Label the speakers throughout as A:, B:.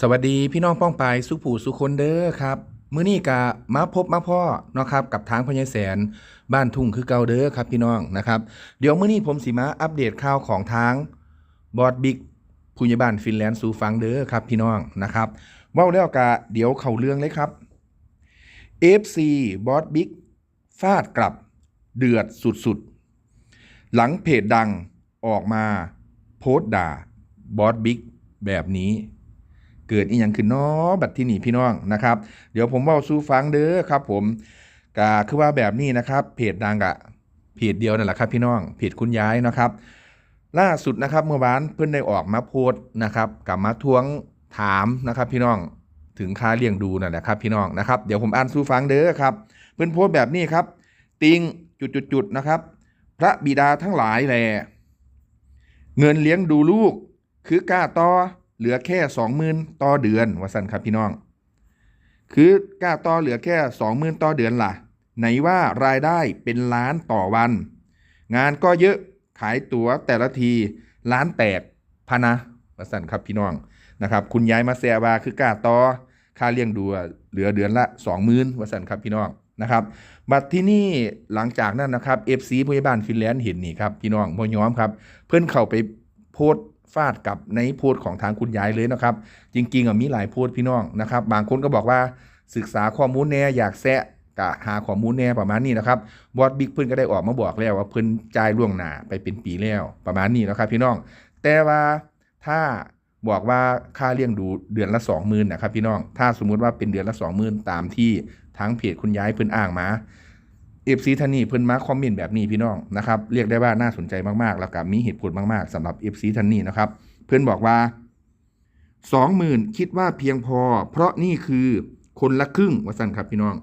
A: สวัสดีพี่น้องป้องปายสุผู้สุคนเด้อครับมื้อนี้กะมาพบมาพ่อเนาะครับกับทางพญายแสนบ้านทุ่งคือเก่าเด้อครับพี่น้องนะครับ เดี๋ยวมื้อนี้ผมสิมาอัปเดตข่าวของทางบอดบิ๊กผู้ใหญ่บ้านฟินแลนด์สู่ฟังเด้อครับพี่น้องนะครับเว้าแล้วกะเดี๋ยวเข้าเรื่องเลยครับ FC บอสบิ๊กฟาดกลับเดือดสุดๆ หลังเพจดังออกมาโพสต์ด่าบอสบิ๊กแบบนี้ เกิดอีหยังขึ้นเนาะบัดที่นี่พี่น้องนะครับ เดี๋ยวผมเว้าสู่ฟังเด้อครับ ผมก็คือว่าแบบนี้นะครับ เพจดังอะเพจเดียวนั่นแหละครับ พี่น้องเพจคุณย้ายนะครับ ล่าสุดนะครับเมื่อวานเพิ่อนได้ออกมาโพสต์นะครับกลับมาทวงถามนะครับพี่น้องถึงค่าเลี้ยงดูนั่นแหละครับพี่น้องนะครับเดี๋ยวผมอ่านสู่ฟังเด้อครับ เพิ่อนโพสต์แบบนี้ครับ ติงจุดๆๆนะครับ พระบิดาทั้งหลายแลเงินเลี้ยงดูลูก คือกล้าต่อ เหลือแค่สองหมื่นต่อเดือนว่าสันครับพี่น้อง คือกล้าต่อเหลือแค่สองหมื่นต่อเดือนล่ะ ไหนว่ารายได้เป็นล้านต่อวัน งานก็เยอะขายตั๋วแต่ละทีล้านแตกพนะว่าสันครับพี่น้องนะครับ คุณยายมาแซวาคือกล้าต่อค่าเลี้ยงดูเหลือเดือนละสองหมื่นว่าสันครับพี่น้องนะครับ บัดที่นี่หลังจากนั้นนะครับ FC ผู้ใหญ่บ้านฟินแลนด์เห็นนี่ครับพี่น้องบ่ยอมครับ เพื่อนเข้าไปโพสต์ ฟาดกับในโพสต์ของทางคุณยายเลยนะครับ จริงๆอะมีหลายโพสต์พี่น้องนะครับ บางคนก็บอกว่าศึกษาข้อมูลแน่อยากแซะกะหาข้อมูลแน่ประมาณนี้นะครับบอสบิ๊กเพื่อนก็ได้ออกมาบอกแล้วว่าเพื่อนจ่ายล่วงหน้าไปเป็นปีแล้วประมาณนี้นะครับพี่น้อง แต่ว่าถ้าบอกว่าค่าเลี้ยงดูเดือนละสองหมื่นนะครับพี่น้อง ถ้าสมมุติว่าเป็นเดือนละสองหมื่นตามที่ทางเพจคุณยายเพื่อนอ้างมา เอฟซีท่านนี้เพิ่นมาคอมเมนต์แบบนี้พี่น้องนะครับเรียกได้ว่าน่าสนใจมากๆ แล้วก็มีเหตุผลมากๆสำหรับเอฟซีท่านนี้นะครับ เพื่อนบอกว่าสองหมื่นคิดว่าเพียงพอ เพราะนี่คือคนละครึ่งว่าสั่นครับพี่น้อง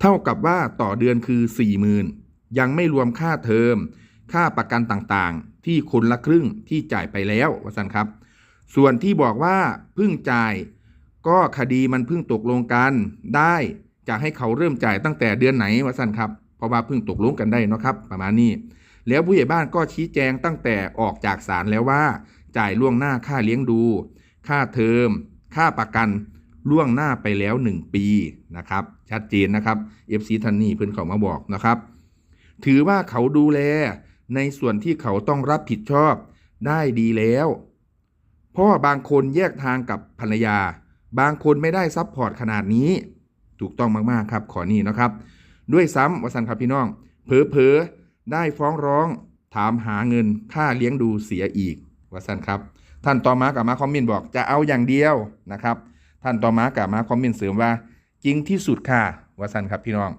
A: เท่ากับว่าต่อเดือนคือสี่หมื่นยังไม่รวมค่าเทอม ค่าประกันต่างๆ ที่คนละครึ่งที่จ่ายไปแล้วว่าสั่นครับ ส่วนที่บอกว่าเพิ่งจ่าย ก็คดีมันเพิ่งตกลงกันได้ จะให้เขาเริ่มจ่ายตั้งแต่เดือนไหนวะสั้นครับเพราะว่าเพิ่งตกลงกันได้นะครับ ประมาณนี้ แล้วผู้ใหญ่บ้านก็ชี้แจงตั้งแต่ออกจากศาลแล้วว่า จ่ายล่วงหน้าค่าเลี้ยงดู ค่าเทอม ค่าประกันล่วงหน้าไปแล้ว 1 ปีนะครับ ชัดเจนนะครับ FC ทันนี่เพิ่นเขามาบอกนะครับ ถือว่าเขาดูแลในส่วนที่เขาต้องรับผิดชอบได้ดีแล้วเพราะว่าบางคนแยกทางกับภรรยา บางคนไม่ได้ซัพพอร์ตขนาดนี้ ถูกต้องมากๆครับขอนี่นะครับ ด้วยซ้ำวสันครับพี่น้อง เผลอๆได้ฟ้องร้องถามหาเงินค่าเลี้ยงดูเสียอีกวสันครับ ท่านต่อมากับมาคอมเมนต์บอกจะเอาอย่างเดียวนะครับ ท่านต่อมากับมาคอมเมนต์เสริมว่า จริงที่สุดค่ะวสันครับพี่น้อง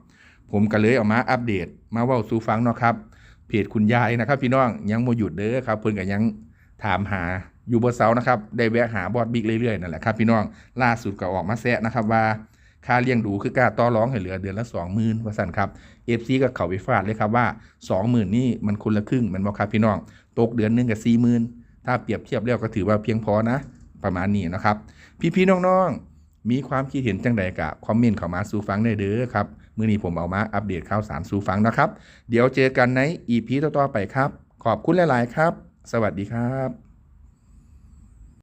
A: ผมก็เลยเอามาอัปเดต มาว่าสู่ฟังเนาะครับเพจคุณยายนะครับพี่น้องยังโมหยุดเด้อครับเพิ่นก็ยังถามหาอยู่บนเสานะครับได้แวะหาบอดบิ๊กเรื่อยๆนั่นแหละครับพี่น้องล่าสุดก็ออกมาแซะนะครับว่า ค่าเลี้ยงดูคือกล้าต่อร้องให้เหลือเดือนละสองหมื่นว่าสั่นครับเอฟซีก็เข่าไปฟาดเลยครับว่าสองหมื่นนี่มันคนละครึ่งมันบอกครับพี่น้องตกเดือนหนึงกับสี่หมื่นถ้าเปรียบเทียบแล้วก็ถือว่าเพียงพอนะ ประมาณนี้นะครับ พี่ๆน้องๆ มีความคิดเห็นจังใดกะคอมเมนต์เข้ามาสู่ฟังได้เด้อครับมื้อนี้ผมเอามาอัปเดตข่าวสารสู่ฟังนะครับ เดี๋ยวเจอกันในอีพีต่อๆไปครับ ขอบคุณหลาย ๆ ครับ สวัสดีครับ